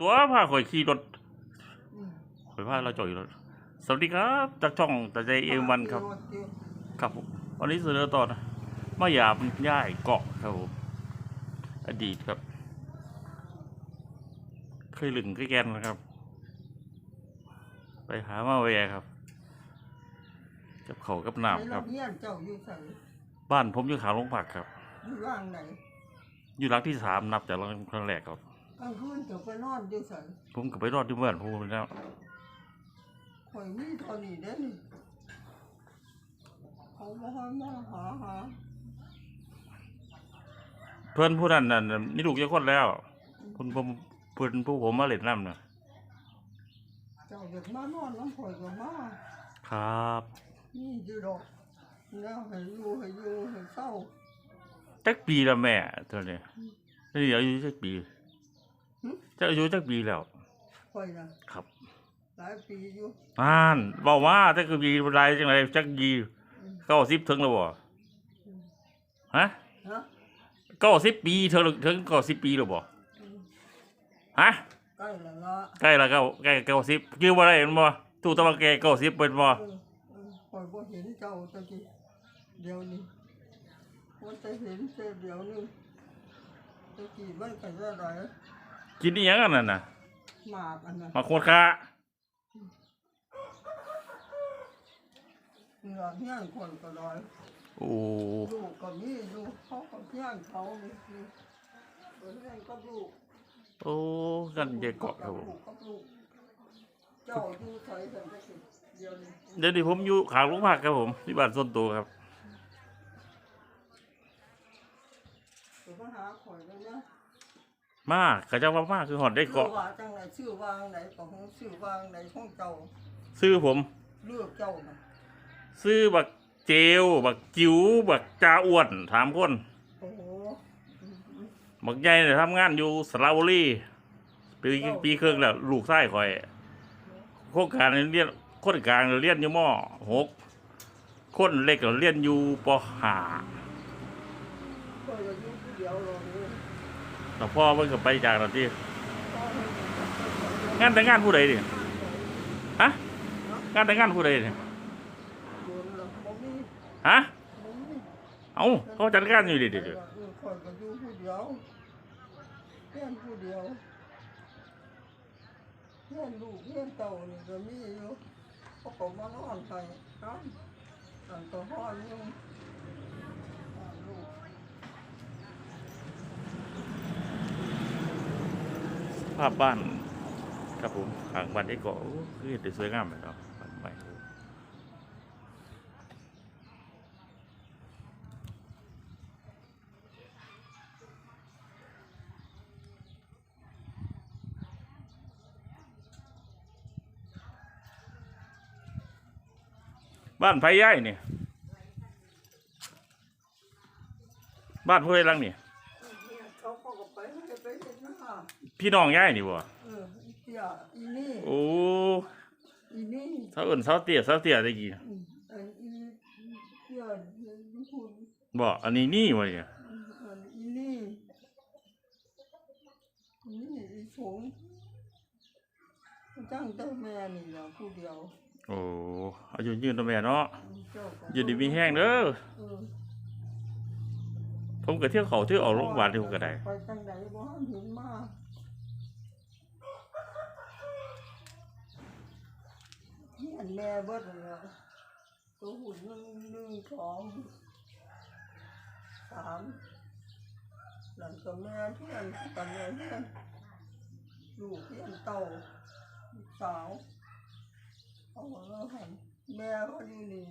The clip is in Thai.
ตัวพาข่อยขี่รถอืมข่อยพาเราจอดอยู่รถ สวัสดีครับจากช่องตาใจเอวันครับ ครับผมวันนี้เสนอตอนมายามย่ายเกาะครับผมอดีตครับ เคยหลึงเคยแกนนะครับ ไปหามาแวครับ กับเขาวกับน้ำครับเฮียนเจ้าอยู่ใส่บ้านผมอยู่ขาวลงผักครับ อยู่ร่างไหนอยู่หลังที่สามนับจากหลังครั้งแรกครับ กลางคืนเจ้าไปนอนอยู่ใส่ผมก็ไปรอดที่เมื่อนผมแล้วข่อยมีเท่านี้เด้นี่เขาบ่ให้มาหาหาเพื่อนผู้นั้นน่ะนี่ลูกจะคนแล้วเพื่อนผมเพื่อนผู้ผมมาเล่นน้ำน่ะเจ้าอยากมานอนน้ำข่อยก็มาครับนี่อยู่ดอกแล้วให้อยู่ให้อยู่ให้เศร้า จักปีแล้วแม่ตัวนี้นี่อายุจักปี จะอายุจักปีแล้วข่อยนะครับ หลายปีอยู่อ่านเบาว่าแต่คือปีไรจังไรจักยีเก้าสิบถึงแล้วบ่ฮะฮะเก้าสิบปีเธอถึงเก้าสิบปีแล้วบ่ฮะใกล้แล้วละใกล้ละเก้าใกล้เก้าสิบชื่อว่าอะไรมันบ่ตู้ตะวันแกเก้าสิบเป็นบ่เออเออข่อยบ่เห็นเจ้าตะกี้เดี๋ยวนี้ว่าจะเห็นแต่เดี๋ยวนี้ตะกี้มันก็จะไหล กินอีหยังกันนั่นน่ะหมากอันนั้นมาโคตรคาเหงื่อเหี้ยนคนก็ลอยโอ้ลูกก็มีลูกเขาก็เหี้ยนเขานี่นี่เบิ่งเหี้ยนกับลูกโอ้กันเยเกาะครับผมลูกกับลูกเจ้าอยู่ไสกันจักสิเดี๋ยวนี้เดี๋ยวนี้ผมอยู่ขางลุงผักครับผมที่บ้านส่วนตัวครับ เดี๋ยวมาหาข่อยแล้วนะ มากกะเจ้าว่ามากคือหอดได้ชื่อเกาะว่าจังไหนชื่อวางไหนก็ของชื่อวางไหนของเจ้าซื้อผม เลือกเจ้าน่ะซื้อบักเจลบักจิ๋วบักจาอ้วนถามคน โอ้โหอืมอืมบักใหญ่เนี่ยทำงานอยู่สระบุรีปีปีครึ่งแล้วลูกไส้ข่อยโครงการเรียนคนกลางเรียนอยู่มหกคนเล็กเรียนอยู่ปห้าข่อยก็อยู่ผู้เดียวรอ แต่พ่อเพิ่งก็ไปจากนั่นที่งานแต่งงานผู้ใดดิฮะงานแต่งงานผู้ใดดิฮะเอ้าเขาจัดการอยู่ดิดิเออข่อยก็อยู่ผู้เดียวเพื่อนผู้เดียวเพื่อนลูกเพื่อนเต่านี่ก็มีอยู่เขาก็มานอนให้ครับอันก็ห้อยอยู่อ่าลูก ภาพบ้าน ครับผมขางบ้านได้เกาะคือเห็นสวยงามเลยครับบ้านใหม่บ้านไผ่ย่ายเนี่ยบ้านผู้ใดลังเนี่ย ไปเขาจะไปเฮ็ดนาพี่น้องย่ายนี่บ่เอออีเตี้ยอีนี่โอ้อีนี่เสาเอิ้นเสาเตี้ยเสาเตี้ยได้กี่อืมอันอีเตี้ยอีคุณบ่อันนี้นี่วะเนี่ยอันอีนี่อีนี่อีสงจังแต่แม่นี่ล่ะผู้เดียวโอ้อายุยืนตัวแม่เนาะเจ้าก็อยู่ดีมีแห้งเด้อเออ ผมก็เที่ยวเขาเที่ยวออกโรงพยาบาลที่ผมก็ได้ไปจังไหนบ่ทันเห็นมาเฮียนแม่เบิดนั่นล่ะตัวหุ่นหนึ่งหนึ่งสองสามหลังกับแม่เพื่อนกันเลยเพื่อนลูกเพื่อนเต่าสาวเขาบอกว่าหันแม่เขาอยู่นี่